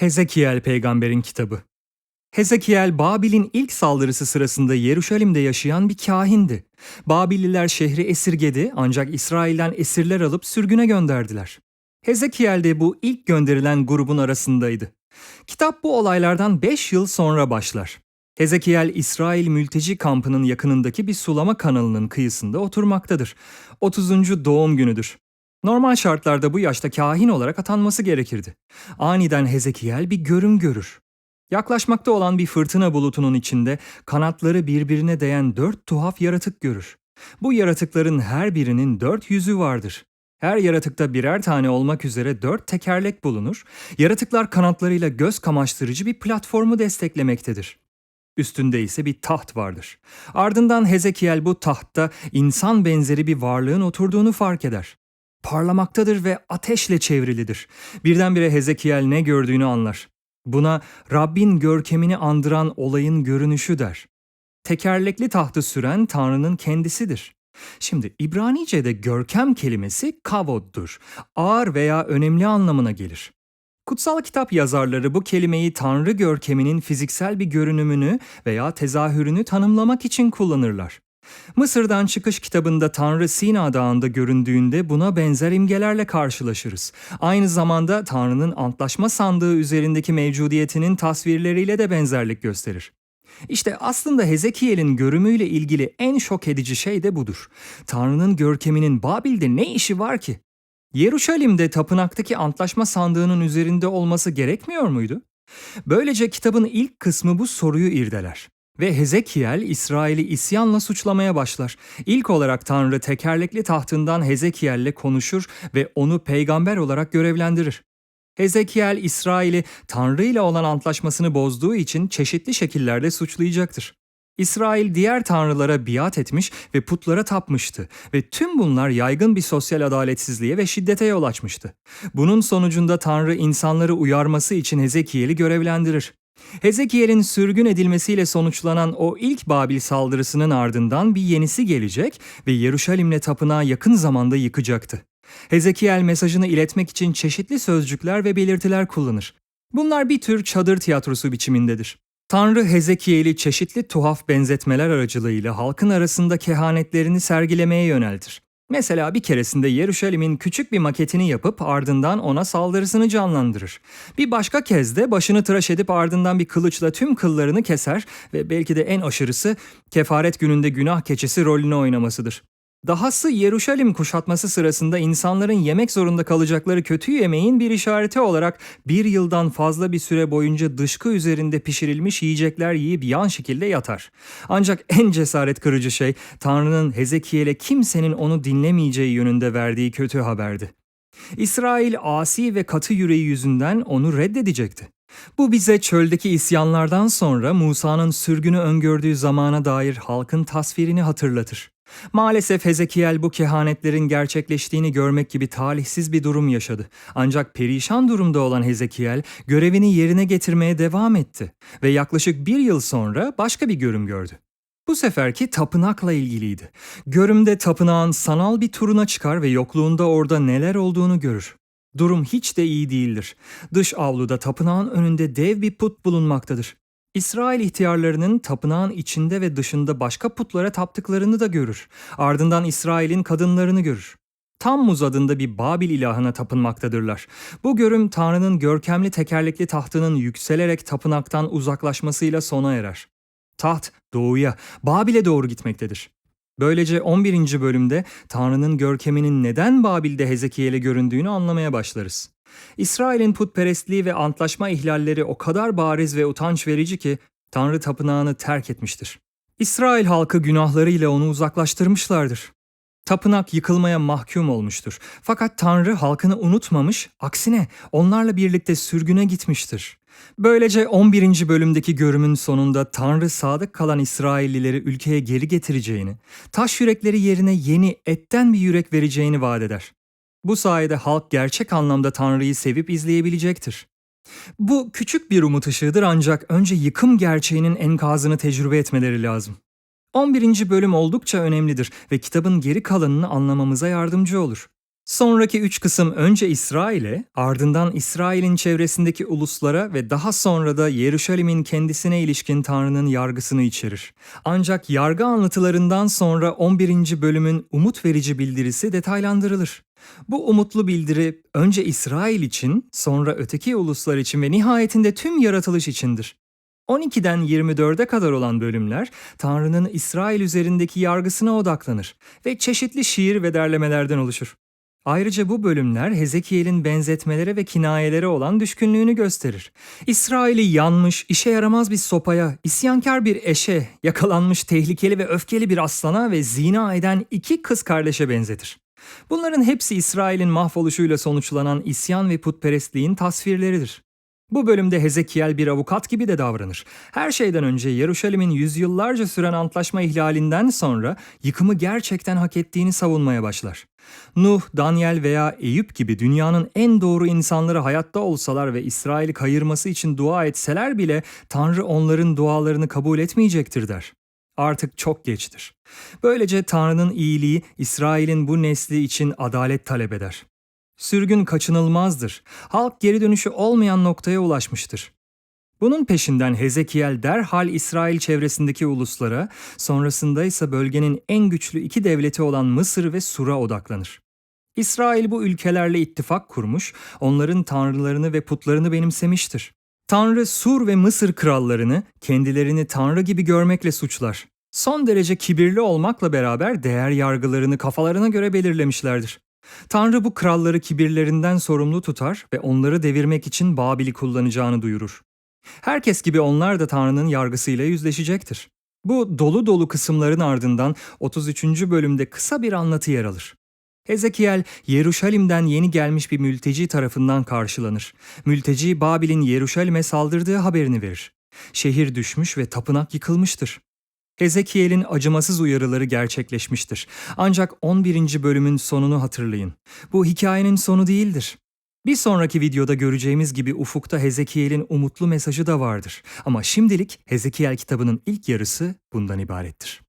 Hezekiel peygamberin kitabı. Hezekiel, Babil'in ilk saldırısı sırasında Yeruşalim'de yaşayan bir kahindi. Babililer şehri esirgedi ancak İsrail'den esirler alıp sürgüne gönderdiler. Hezekiel de bu ilk gönderilen grubun arasındaydı. Kitap bu olaylardan 5 yıl sonra başlar. Hezekiel, İsrail mülteci kampının yakınındaki bir sulama kanalının kıyısında oturmaktadır. 30. doğum günüdür. Normal şartlarda bu yaşta kahin olarak atanması gerekirdi. Aniden Hezekiel bir görüm görür. Yaklaşmakta olan bir fırtına bulutunun içinde kanatları birbirine değen dört tuhaf yaratık görür. Bu yaratıkların her birinin dört yüzü vardır. Her yaratıkta birer tane olmak üzere dört tekerlek bulunur. Yaratıklar kanatlarıyla göz kamaştırıcı bir platformu desteklemektedir. Üstünde ise bir taht vardır. Ardından Hezekiel bu tahtta insan benzeri bir varlığın oturduğunu fark eder. Parlamaktadır ve ateşle çevrilidir. Birdenbire Hezekiel ne gördüğünü anlar. Buna Rabbin görkemini andıran olayın görünüşü der. Tekerlekli tahtı süren Tanrı'nın kendisidir. Şimdi İbranice'de görkem kelimesi kavoddur. Ağır veya önemli anlamına gelir. Kutsal kitap yazarları bu kelimeyi Tanrı görkeminin fiziksel bir görünümünü veya tezahürünü tanımlamak için kullanırlar. Mısır'dan çıkış kitabında Tanrı Sina Dağı'nda göründüğünde buna benzer imgelerle karşılaşırız. Aynı zamanda Tanrı'nın antlaşma sandığı üzerindeki mevcudiyetinin tasvirleriyle de benzerlik gösterir. İşte aslında Hezekiel'in görümüyle ilgili en şok edici şey de budur. Tanrı'nın görkeminin Babil'de ne işi var ki? Yeruşalim'de tapınaktaki antlaşma sandığının üzerinde olması gerekmiyor muydu? Böylece kitabın ilk kısmı bu soruyu irdeler. Ve Hezekiel İsrail'i isyanla suçlamaya başlar. İlk olarak Tanrı tekerlekli tahtından Hezekiel'le konuşur ve onu peygamber olarak görevlendirir. Hezekiel İsrail'i Tanrı ile olan antlaşmasını bozduğu için çeşitli şekillerde suçlayacaktır. İsrail diğer tanrılara biat etmiş ve putlara tapmıştı ve tüm bunlar yaygın bir sosyal adaletsizliğe ve şiddete yol açmıştı. Bunun sonucunda Tanrı insanları uyarması için Hezekiel'i görevlendirir. Hezekiel'in sürgün edilmesiyle sonuçlanan o ilk Babil saldırısının ardından bir yenisi gelecek ve Yeruşalim'le tapınağı yakın zamanda yıkacaktı. Hezekiel mesajını iletmek için çeşitli sözcükler ve belirtiler kullanır. Bunlar bir tür çadır tiyatrosu biçimindedir. Tanrı Hezekiel'i çeşitli tuhaf benzetmeler aracılığıyla halkın arasında kehanetlerini sergilemeye yöneltir. Mesela bir keresinde Yeruşalim'in küçük bir maketini yapıp ardından ona saldırısını canlandırır. Bir başka kez de başını tıraş edip ardından bir kılıçla tüm kıllarını keser ve belki de en aşırısı kefaret gününde günah keçisi rolünü oynamasıdır. Dahası Yeruşalim kuşatması sırasında insanların yemek zorunda kalacakları kötü yemeğin bir işareti olarak bir yıldan fazla bir süre boyunca dışkı üzerinde pişirilmiş yiyecekler yiyip yan şekilde yatar. Ancak en cesaret kırıcı şey Tanrı'nın Hezekiel'e kimsenin onu dinlemeyeceği yönünde verdiği kötü haberdi. İsrail asi ve katı yüreği yüzünden onu reddedecekti. Bu bize çöldeki isyanlardan sonra Musa'nın sürgünü öngördüğü zamana dair halkın tasvirini hatırlatır. Maalesef Hezekiel bu kehanetlerin gerçekleştiğini görmek gibi talihsiz bir durum yaşadı. Ancak perişan durumda olan Hezekiel görevini yerine getirmeye devam etti ve yaklaşık bir yıl sonra başka bir görüm gördü. Bu seferki tapınakla ilgiliydi. Görümde tapınağın sanal bir turuna çıkar ve yokluğunda orada neler olduğunu görür. Durum hiç de iyi değildir. Dış avluda tapınağın önünde dev bir put bulunmaktadır. İsrail ihtiyarlarının tapınağın içinde ve dışında başka putlara taptıklarını da görür. Ardından İsrail'in kadınlarını görür. Tammuz adında bir Babil ilahına tapınmaktadırlar. Bu görüm Tanrı'nın görkemli tekerlekli tahtının yükselerek tapınaktan uzaklaşmasıyla sona erer. Taht doğuya, Babil'e doğru gitmektedir. Böylece 11. bölümde Tanrı'nın görkeminin neden Babil'de Hezekiel'e göründüğünü anlamaya başlarız. İsrail'in putperestliği ve antlaşma ihlalleri o kadar bariz ve utanç verici ki Tanrı tapınağını terk etmiştir. İsrail halkı günahlarıyla onu uzaklaştırmışlardır. Tapınak yıkılmaya mahkum olmuştur. Fakat Tanrı halkını unutmamış, aksine onlarla birlikte sürgüne gitmiştir. Böylece 11. bölümdeki görümün sonunda Tanrı sadık kalan İsraillileri ülkeye geri getireceğini, taş yürekleri yerine yeni etten bir yürek vereceğini vaat eder. Bu sayede halk gerçek anlamda Tanrı'yı sevip izleyebilecektir. Bu küçük bir umut ışığıdır ancak önce yıkım gerçeğinin enkazını tecrübe etmeleri lazım. 11. bölüm oldukça önemlidir ve kitabın geri kalanını anlamamıza yardımcı olur. Sonraki üç kısım önce İsrail'e, ardından İsrail'in çevresindeki uluslara ve daha sonra da Yeruşalim'in kendisine ilişkin Tanrı'nın yargısını içerir. Ancak yargı anlatılarından sonra 11. bölümün umut verici bildirisi detaylandırılır. Bu umutlu bildiri önce İsrail için, sonra öteki uluslar için ve nihayetinde tüm yaratılış içindir. 12'den 24'e kadar olan bölümler Tanrı'nın İsrail üzerindeki yargısına odaklanır ve çeşitli şiir ve derlemelerden oluşur. Ayrıca bu bölümler Hezekiel'in benzetmelere ve kinayelere olan düşkünlüğünü gösterir. İsrail'i yanmış, işe yaramaz bir sopaya, isyankar bir eşe, yakalanmış tehlikeli ve öfkeli bir aslana ve zina eden iki kız kardeşe benzetir. Bunların hepsi İsrail'in mahvoluşuyla sonuçlanan isyan ve putperestliğin tasvirleridir. Bu bölümde Hezekiel bir avukat gibi de davranır. Her şeyden önce Yeruşalim'in yüzyıllarca süren antlaşma ihlalinden sonra yıkımı gerçekten hak ettiğini savunmaya başlar. Nuh, Daniel veya Eyüp gibi dünyanın en doğru insanları hayatta olsalar ve İsrail'i kayırması için dua etseler bile Tanrı onların dualarını kabul etmeyecektir der. Artık çok geçtir. Böylece Tanrı'nın iyiliği İsrail'in bu nesli için adalet talep eder. Sürgün kaçınılmazdır. Halk geri dönüşü olmayan noktaya ulaşmıştır. Bunun peşinden Hezekiel derhal İsrail çevresindeki uluslara, sonrasında ise bölgenin en güçlü iki devleti olan Mısır ve Sur'a odaklanır. İsrail bu ülkelerle ittifak kurmuş, onların tanrılarını ve putlarını benimsemiştir. Tanrı Sur ve Mısır krallarını kendilerini tanrı gibi görmekle suçlar. Son derece kibirli olmakla beraber değer yargılarını kafalarına göre belirlemişlerdir. Tanrı bu kralları kibirlerinden sorumlu tutar ve onları devirmek için Babil'i kullanacağını duyurur. Herkes gibi onlar da Tanrı'nın yargısıyla yüzleşecektir. Bu dolu dolu kısımların ardından 33. bölümde kısa bir anlatı yer alır. Hezekiel, Yeruşalim'den yeni gelmiş bir mülteci tarafından karşılanır. Mülteci Babil'in Yeruşalim'e saldırdığı haberini verir. Şehir düşmüş ve tapınak yıkılmıştır. Hezekiel'in acımasız uyarıları gerçekleşmiştir. Ancak 11. bölümün sonunu hatırlayın. Bu hikayenin sonu değildir. Bir sonraki videoda göreceğimiz gibi ufukta Hezekiel'in umutlu mesajı da vardır. Ama şimdilik Hezekiel kitabının ilk yarısı bundan ibarettir.